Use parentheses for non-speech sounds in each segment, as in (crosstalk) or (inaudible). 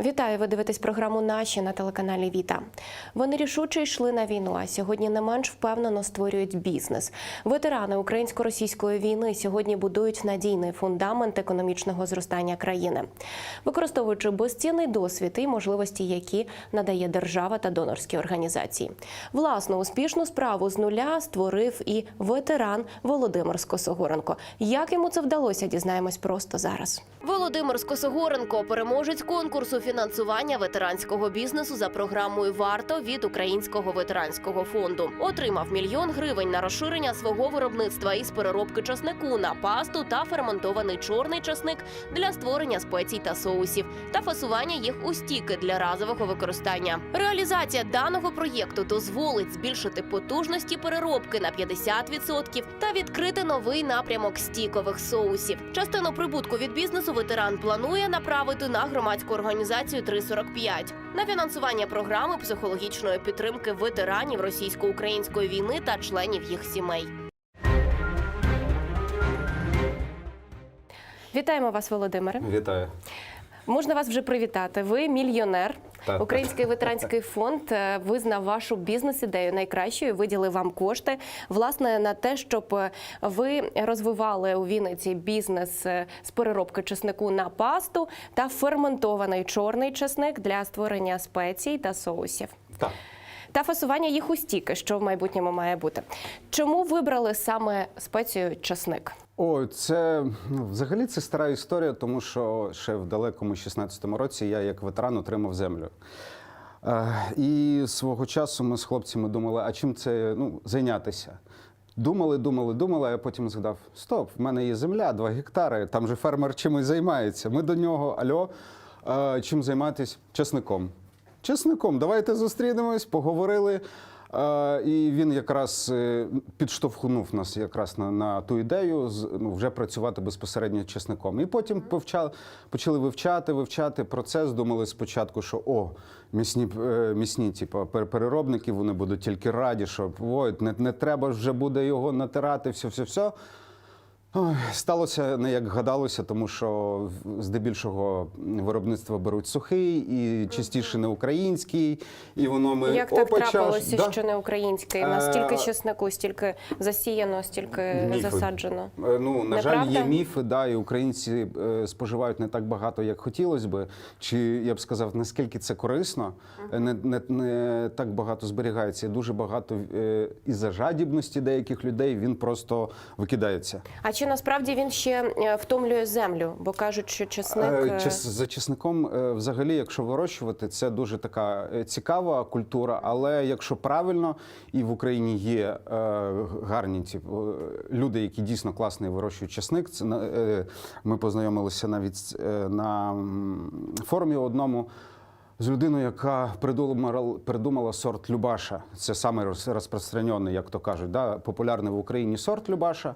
Вітаю! Ви дивитесь програму Наші на телеканалі Віта. Вони рішуче йшли на війну, а сьогодні не менш впевнено створюють бізнес. Ветерани українсько-російської війни сьогодні будують надійний фундамент економічного зростання країни, використовуючи безцінний досвід і можливості, які надає держава та донорські організації. Власну успішну справу з нуля створив і ветеран Володимир Скосогоренко. Як йому це вдалося, дізнаємось просто зараз. Володимир Скосогоренко, переможець конкурсу фінансування ветеранського бізнесу за програмою Варто від Українського ветеранського фонду. Отримав мільйон гривень на розширення свого виробництва із переробки часнику на пасту та ферментований чорний часник для створення спецій та соусів та фасування їх у стіки для разового використання. Реалізація даного проєкту дозволить збільшити потужності переробки на 50% та відкрити новий напрямок стікових соусів. Частину прибутку від бізнесу ветеран планує направити на громадську організацію 345 на фінансування програми психологічної підтримки ветеранів російсько-української війни та членів їх сімей. Вітаємо вас, Володимире. Вітаю. Можна вас вже привітати. Ви мільйонер. Так. Український ветеранський фонд е, визнав вашу бізнес-ідею найкращою, виділив вам кошти власне на те, щоб е, ви розвивали у Вінниці бізнес е, з переробки чеснику на пасту та ферментований чорний чесник для створення спецій та соусів. Так. Та фасування їх у стіки, що в майбутньому має бути. Чому вибрали саме спецію чесник? О, це ну, взагалі це стара історія, тому що ще в далекому 16-му році я як ветеран отримав землю. Е, і свого часу ми з хлопцями думали, а чим це ну, зайнятися? Думали, думали, думали, а потім згадав: стоп, в мене є земля, 2 гектари, там же фермер чимось займається. Ми до нього, альо, е, чим займатися? Чесником. Чесником, давайте зустрінемось, поговорили. І він якраз е, підштовхнув нас якраз на, на ту ідею ну, вже працювати безпосередньо чесником. І потім повчали, почали вивчати, вивчати процес. Думали спочатку, що о, місні, е, місні типу, переробники вони будуть тільки раді, що ой, не, не треба вже буде його натирати, все, все, все. Ой, Сталося не як гадалося, тому що здебільшого виробництво беруть сухий і частіше не український, і воно ми Як так трапилося, да. що не український? Е, стільки чеснику, стільки засіяно, стільки Міфи. засаджено. Е, Ну, на жаль, Неправда? є міфи, да, і українці е, споживають не так багато, як хотілося би. Чи я б сказав, наскільки це корисно, не, не, не так багато зберігається. Дуже багато е, із-за жадібності деяких людей він просто викидається. А чи насправді він ще е, втомлює землю? Бо кажуть, що чесник Е, е, За чесником, взагалі, якщо вирощувати, це дуже така цікава культура. Але якщо правильно, і в Україні є гарні е, люди, які дійсно класно вирощують чесник. Це ми познайомилися навіть на форумі одному. З людиною, яка придумала, придумала сорт Любаша. Це саме роз- розпространений, як то кажуть, да, популярний в Україні сорт Любаша.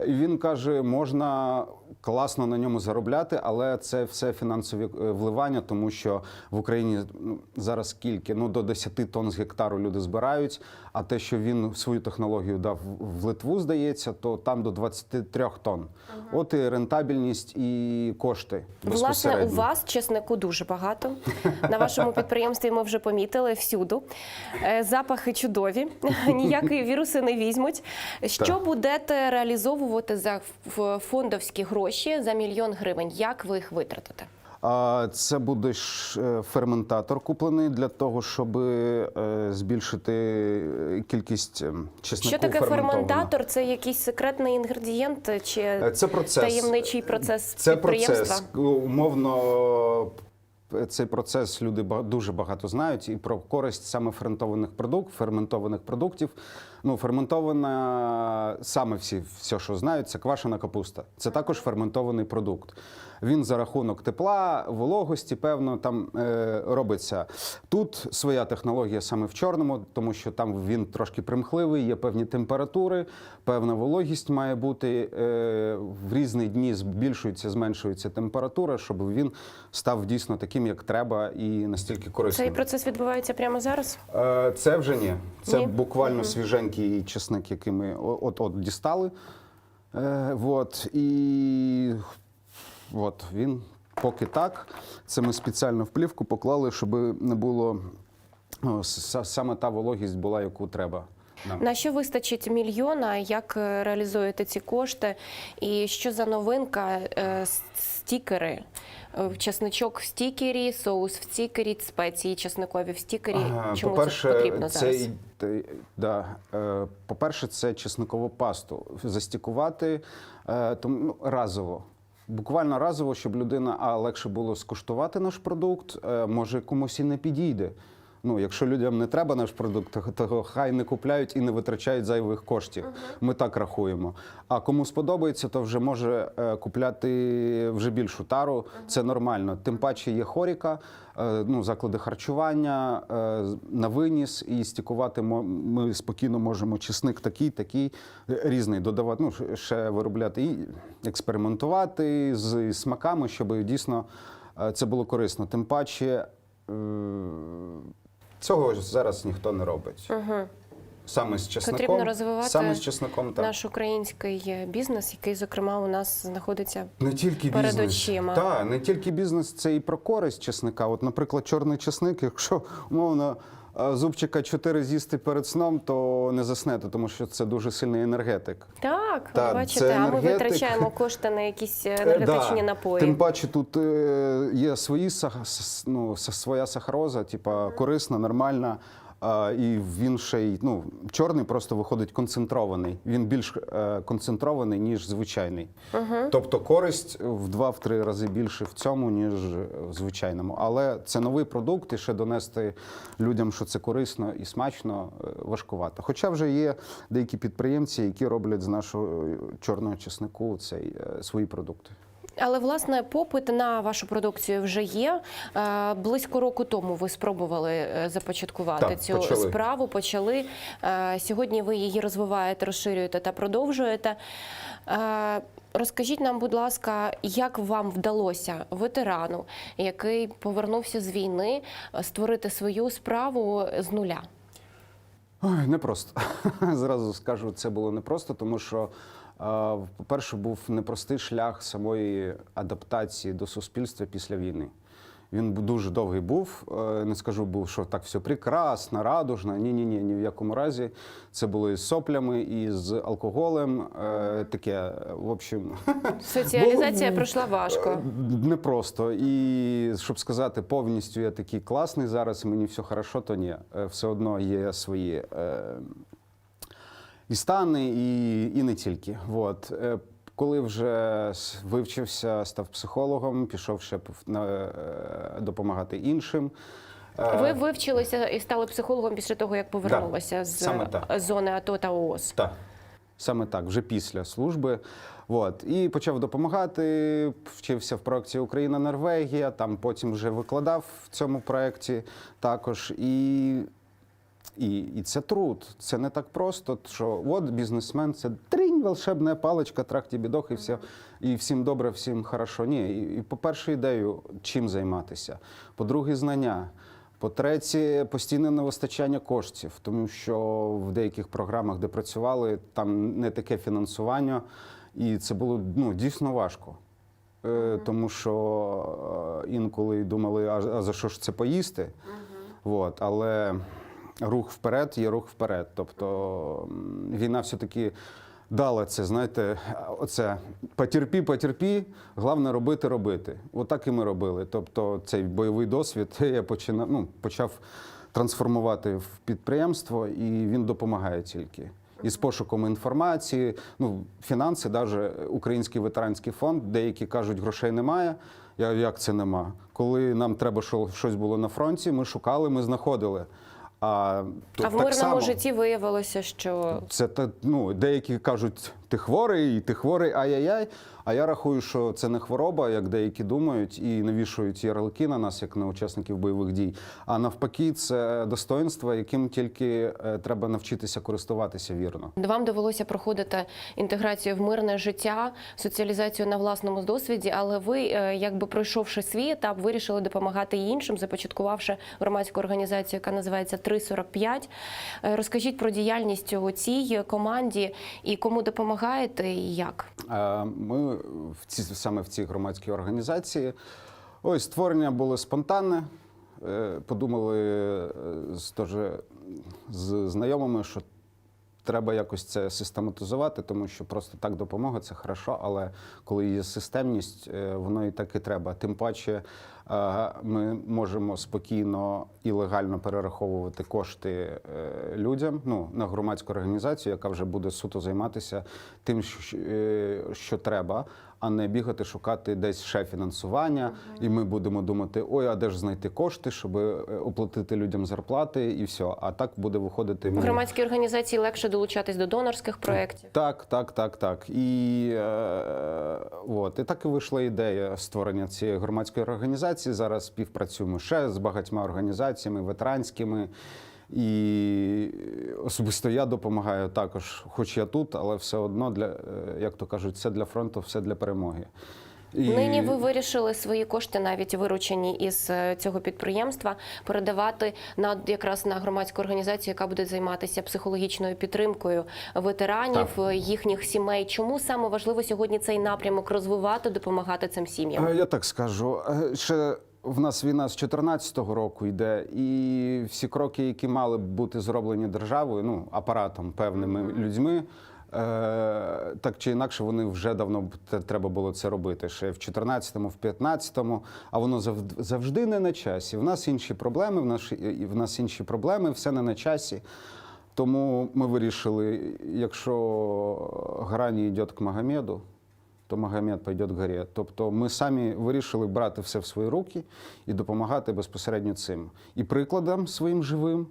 Він каже, можна класно на ньому заробляти, але це все фінансові е, вливання, тому що в Україні ну, зараз скільки? Ну до 10 тонн з гектару люди збирають. А те, що він свою технологію дав в Литву, здається, то там до 23 тонн. От і рентабельність, і кошти. власне у вас чеснику дуже багато. На вашому підприємстві ми вже помітили всюду. Е, Запахи чудові, (laughs) ніякі віруси не візьмуть. Що будете реалізовувати за ф- фондовські гроші за мільйон гривень? Як ви їх витратите? Це буде е, ферментатор куплений для того, щоб е, збільшити е, кількість е, чеснику Що таке ферментатор? Це якийсь секретний інгредієнт чи Це процес. таємничий процес Це підприємства? процес. Умовно, цей процес люди дуже багато знають і про користь саме ферментованих продуктів, ферментованих продуктів. Ну, ферментована саме всі, все, що знають, це квашена капуста. Це також ферментований продукт. Він за рахунок тепла, вологості, певно, там е, робиться. Тут своя технологія саме в чорному, тому що там він трошки примхливий, є певні температури, певна вологість має бути. Е, в різні дні збільшується, зменшується температура, щоб він став дійсно таким, як треба, і настільки корисним. Цей процес відбувається прямо зараз. Е, Це вже ні. Це Ні? буквально свіженький чесник, який ми от-от дістали. Е, вот. І от він поки так. Це ми спеціально в плівку поклали, щоб не було ну, саме та вологість була, яку треба. нам. На що вистачить мільйона? Як е, реалізуєте ці кошти? І що за новинка? Е, Стікери. Е, Чесничок в стікері, соус в стікері, спеції чесникові в стікері. Ага, Чому це потрібно це, зараз? да, по-перше, це чесникову пасту. Застікувати тому, ну, разово. Буквально разово, щоб людина а легше було скуштувати наш продукт, е, може комусь і не підійде. Ну, якщо людям не треба наш продукт, то, хай не купляють і не витрачають зайвих коштів. Ми так рахуємо. А кому сподобається, то вже може е, купляти вже більшу тару. Це нормально. Тим паче є хоріка, е, ну, заклади харчування е, на виніс і стікувати ми спокійно можемо чесник такий, такий різний додавати. Ну, ще виробляти і експериментувати з смаками, щоб дійсно це було корисно. Тим паче. Цього ж зараз ніхто не робить. Угу. Саме з чесником. Потрібно розвивати саме з чесником, так. Наш український е, бізнес, який, зокрема, у нас знаходиться Не тільки перед бізнес. очима. Так, не тільки бізнес, це і про користь чесника. От, наприклад, чорний чесник, якщо умовно е, зубчика 4 з'їсти перед сном, то не заснете, тому що це дуже сильний енергетик. Так, Так, ви бачите, а ми витрачаємо кошти на якісь (laughs) Е, енергетичні да. напої. Тим паче тут е, є свої ну, своя сахароза, типа корисна, нормальна. І він ще й ну, чорний просто виходить концентрований. Він більш е, концентрований, ніж звичайний. Тобто користь в два-три рази більше в цьому, ніж в звичайному. Але це новий продукт, і ще донести людям, що це корисно і смачно, е, важкувато. Хоча вже є деякі підприємці, які роблять з нашого е, чорного чеснику цей е, свої продукти. Але власне попит на вашу продукцію вже є. Е, Близько року тому ви спробували е, започаткувати Так, цю почали. справу. Почали Е, сьогодні. Ви її розвиваєте, розширюєте та продовжуєте. Розкажіть нам, будь ласка, як вам вдалося ветерану, який повернувся з війни, створити свою справу з нуля? Ой, непросто. (laughs) Зразу скажу, це було непросто, тому що, по-перше, був непростий шлях самої адаптації до суспільства після війни. Він дуже довгий був. е, Не скажу, був, що так все прекрасно, радужно. Ні, ні, ні, ні в якому разі. Це було із соплями, і з алкоголем. е, Таке, в общем, (laughs) Соціалізація пройшла важко. Е, Непросто. І щоб сказати, повністю я такий класний зараз, мені все хорошо, то ні. Все одно є свої і стани, і, і не тільки. Вот. Е, Коли вже вивчився, став психологом, пішов ще на, е, допомагати іншим. Е, Ви вивчилися і стали психологом після того, як повернулися з саме так. зони АТО та ООС. Так. Саме так, вже після служби. От. І почав допомагати, вчився в проєкті Україна-Норвегія, там потім вже викладав в цьому проєкті також. І, і, і це труд. Це не так просто, що от бізнесмен, це тринь, волшебна паличка, трах ті бідох, і все. І всім добре, всім хорошо. Ні. І, і по-перше, ідею, чим займатися. По-друге, знання. По-третє, постійне невистачання коштів, тому що в деяких програмах, де працювали, там не таке фінансування, і це було ну, дійсно важко. Е, Тому що е, інколи думали, а, а за що ж це поїсти? Вот. Але рух вперед є рух вперед. Тобто війна все-таки дала це, знаєте, оце потерпі, потерпі, головне робити, робити. Отак і ми робили. Тобто цей бойовий досвід (laughs) я починав, ну, почав трансформувати в підприємство, і він допомагає тільки. І з пошуком інформації, ну, фінанси, навіть Український ветеранський фонд, деякі кажуть, грошей немає. Я як це нема? Коли нам треба що- щось було на фронті, ми шукали, ми знаходили. А, то А в так мирному само. житті виявилося, що Це та- ну, деякі кажуть, ти хворий, ти хворий, ай-яй-яй. А я рахую, що це не хвороба, як деякі думають, і навішують ярлики на нас, як на учасників бойових дій. А навпаки, це достоинство, яким тільки е, треба навчитися користуватися вірно. вам довелося проходити інтеграцію в мирне життя, соціалізацію на власному досвіді, але ви, е, якби пройшовши свій етап, вирішили допомагати іншим, започаткувавши громадську організацію, яка називається 345. Е, Розкажіть про діяльність у цій команді і кому допомагаєте, і як. Е, Ми в ці, саме в цій громадській організації Ось створення було спонтанне. Е, Подумали е, з, теж з знайомими, що треба якось це систематизувати, тому що просто так допомога це хорошо, але коли є системність, е, воно і так і треба. Тим паче е, ми можемо спокійно і легально перераховувати кошти е, людям ну, на громадську організацію, яка вже буде суто займатися тим, що, що треба. А не бігати, шукати десь ще фінансування, і ми будемо думати, ой, а де ж знайти кошти, щоб е, оплатити людям зарплати, і все. А так буде виходити. В громадській організації легше долучатись до донорських проєктів. так, так, так, так. І, е, от, і так і вийшла ідея створення цієї громадської організації. Зараз співпрацюємо ще з багатьма організаціями ветеранськими. І особисто я допомагаю також, хоч я тут, але все одно для, е, як то кажуть, все для фронту, все для перемоги. І... Нині ви вирішили свої кошти, навіть виручені із е, цього підприємства, передавати на якраз на громадську організацію, яка буде займатися психологічною підтримкою ветеранів, Так. е, їхніх сімей. Чому саме важливо сьогодні цей напрямок розвивати, допомагати цим сім'ям? Я так скажу. Ще в нас війна з 2014 року йде, і всі кроки, які мали б бути зроблені державою, ну апаратом, певними людьми. е, Так чи інакше, вони вже давно треба було це робити. Ще в 14-му, в 15-му, а воно завжди не на часі. В нас інші проблеми, в нас, в нас інші проблеми, все не на часі. Тому ми вирішили, якщо гра не йде к Магомеду, то Магомед пойде к горі. Тобто ми самі вирішили брати все в свої руки і допомагати безпосередньо цим. І прикладом своїм живим,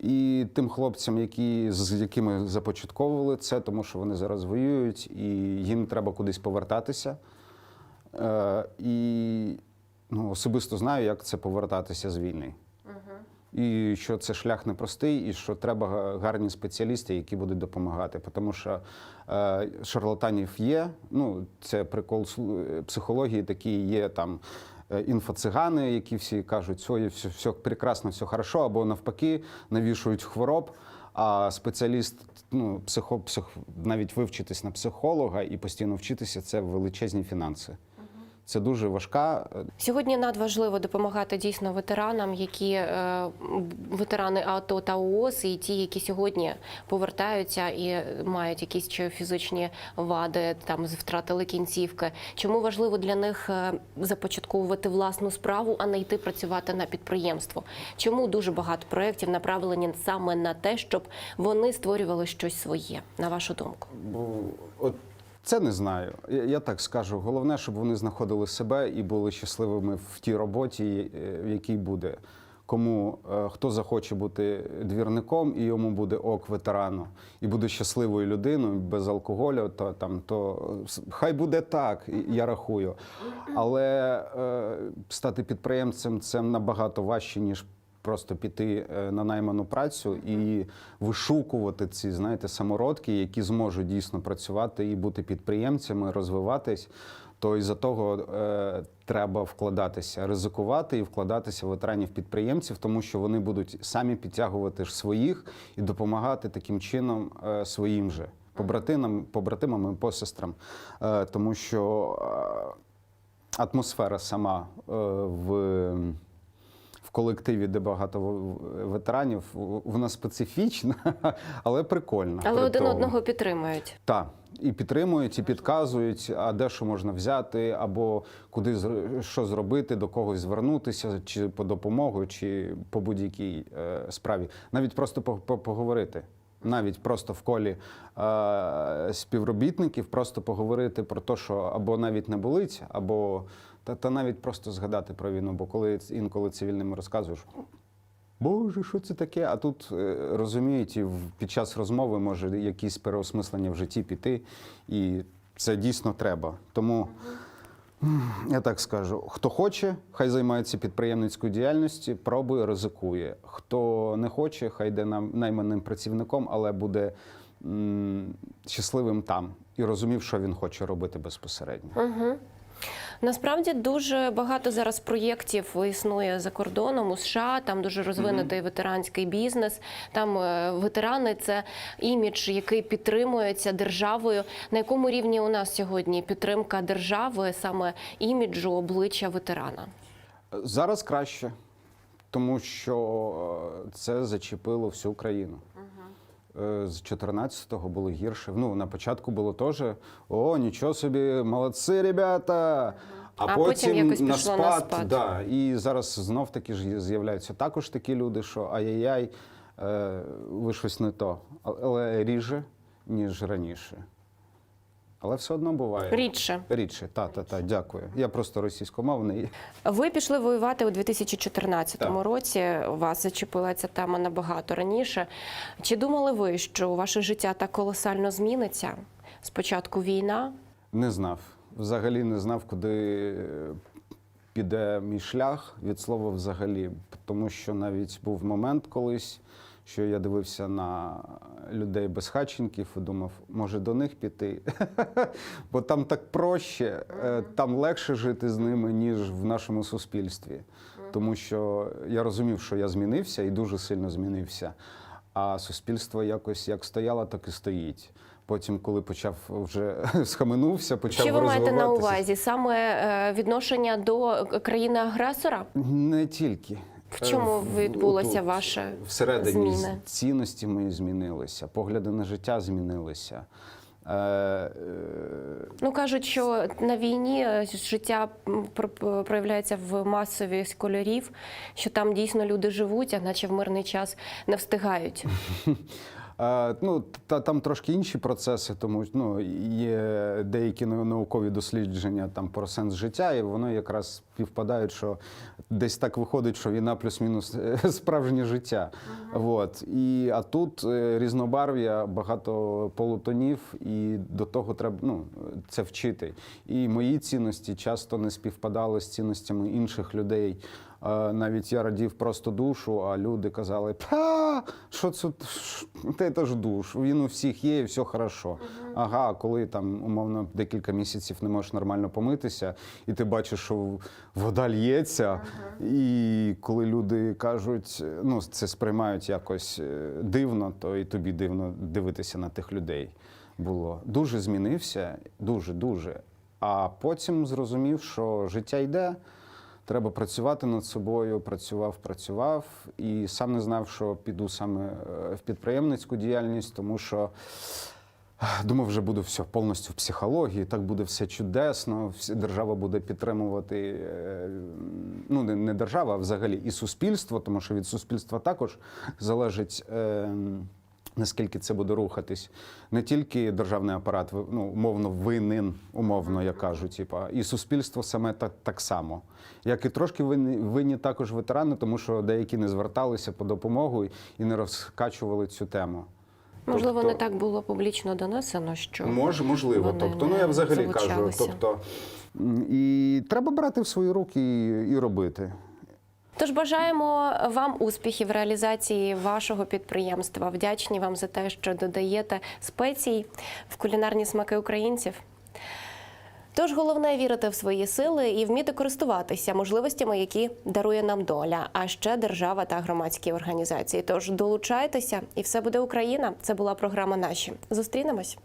і тим хлопцям, які, з якими започатковували це, тому що вони зараз воюють, і їм треба кудись повертатися. Е, і ну, особисто знаю, як це повертатися з війни. І що це шлях непростий, і що треба гарні спеціалісти, які будуть допомагати. Тому що е, шарлатанів є. Ну, це прикол психології, такі є там. е, Інфоцигани, які всі кажуть, ой, все, все прекрасно, все хорошо, або навпаки, навішують хвороб. А спеціаліст, ну, психо, псих, навіть вивчитись на психолога і постійно вчитися це величезні фінанси. Це дуже важка е, Сьогодні надважливо допомагати дійсно ветеранам, які е, ветерани АТО та ООС, і ті, які сьогодні повертаються і мають якісь чи фізичні вади, там втратили кінцівки. Чому важливо для них е, започатковувати власну справу, а не йти працювати на підприємство? Чому дуже багато проєктів направлені саме на те, щоб вони створювали щось своє, на вашу думку? От це не знаю. Я, так скажу. Головне, щоб вони знаходили себе і були щасливими в тій роботі, е, в якій буде. Кому е, хто захоче бути двірником, і йому буде ок ветерану, і буде щасливою людиною без алкоголю, то там то хай буде так, я рахую. Але е, стати підприємцем це набагато важче, ніж просто піти е, на найману працю і вишукувати ці, знаєте, самородки, які зможуть дійсно працювати і бути підприємцями, розвиватись. То із-за того е, треба вкладатися, ризикувати і вкладатися в ветеранів підприємців, тому що вони будуть самі підтягувати ж своїх і допомагати таким чином е, своїм же побратимам, побратимам і посестрам. Е, тому що е, атмосфера сама е, в колективі, де багато ветеранів, вона специфічна, (laughs) але прикольна. Але один тому. одного підтримують. Так, і підтримують, і підказують, а де що можна взяти, або куди що зробити, до когось звернутися, чи по допомогу, чи по будь-якій е, справі. Навіть просто по- по- поговорити. Навіть просто в колі е, співробітників, просто поговорити про те, що або навіть не болить, або та, та навіть просто згадати про війну. Бо коли інколи цивільним розказуєш, Боже, що це таке? А тут е, розуміють, і під час розмови може якісь переосмислення в житті піти, і це дійсно треба. Тому я так скажу: хто хоче, хай займається підприємницькою діяльністю, пробує, ризикує. Хто не хоче, хай йде найманим працівником, але буде м, щасливим там і розумів, що він хоче робити безпосередньо. Угу. Насправді дуже багато зараз проєктів існує за кордоном у США. Там дуже розвинутий ветеранський бізнес. Там е, ветерани це імідж, який підтримується державою. На якому рівні у нас сьогодні підтримка держави, саме іміджу обличчя ветерана? Зараз краще, тому що е, це зачепило всю країну. Е, З 14-го було гірше. Ну, на початку було теж о, нічого собі, молодці, ребята. А, А потім якось на пішло на спад, спад. Да, і зараз знов таки ж з'являються також такі люди, що ай-яй-яй, е, ви щось не то. Але ріже, ніж раніше. Але все одно буває. Рідше. Рідше, та, та, та, дякую. Я просто російськомовний. Ви пішли воювати у 2014 Так. році. Вас зачепила ця тема набагато раніше. Чи думали ви, що ваше життя так колосально зміниться? Спочатку війна, Не знав. Взагалі не знав, куди е, піде мій шлях від слова взагалі. Тому що навіть був момент колись, що я дивився на людей без хатченків і думав, може до них піти. (laughs) Бо там так проще, е, там легше жити з ними, ніж в нашому суспільстві. Тому що я розумів, що я змінився і дуже сильно змінився. А суспільство якось як стояло, так і стоїть. Потім, коли почав вже (laughs) схаменувся, почав що ви маєте на увазі? Саме е, відношення до країни-агресора? Не тільки. В чому відбулася в- відбулося отут, ваше всередині зміни? цінності мої змінилися, погляди на життя змінилися. Е, е, Ну кажуть, що на війні е, життя проявляється в масовість кольорів, що там дійсно люди живуть, а наче в мирний час не встигають. (laughs) Ну, та, там трошки інші процеси, тому ну, є деякі наукові дослідження там, про сенс життя, і воно якраз співпадають, що десь так виходить, що війна плюс-мінус е, (laughs) справжнє життя. Вот. І, а тут е, різнобарв'я, багато полутонів, і до того треба ну, це вчити. І мої цінності часто не співпадали з цінностями інших людей. Е, Навіть я радів просто душу, а люди казали, що це це ж душ, він у всіх є, і все хорошо. Ага, коли там умовно декілька місяців не можеш нормально помитися, і ти бачиш, що вода лється, і коли люди кажуть, ну це сприймають якось е, дивно, то і тобі дивно дивитися на тих людей було. Дуже змінився, дуже, дуже. А потім зрозумів, що життя йде. Треба працювати над собою. Працював, працював і сам не знав, що піду саме е, в підприємницьку діяльність, тому що е, думав, вже буду все повністю в психології. Так буде все чудесно. Держава буде підтримувати. е, Ну, не- держава, а взагалі і суспільство, тому що від суспільства також залежить. е, Наскільки це буде рухатись, не тільки державний апарат, ну, умовно винен, умовно я кажу, типа, і суспільство саме так, так само. Як і трошки винні, винні також ветерани, тому що деякі не зверталися по допомогу і не розкачували цю тему. Можливо, Тобто- не так було публічно донесено, що Може, можливо. вони Тобто, ну я взагалі кажу. Тобто, і треба брати в свої руки і, і робити. Тож бажаємо вам успіхів в реалізації вашого підприємства. Вдячні вам за те, що додаєте спецій в кулінарні смаки українців. Тож головне вірити в свої сили і вміти користуватися можливостями, які дарує нам доля, а ще держава та громадські організації. Тож долучайтеся, і все буде Україна. Це була програма Наші. Зустрінемось.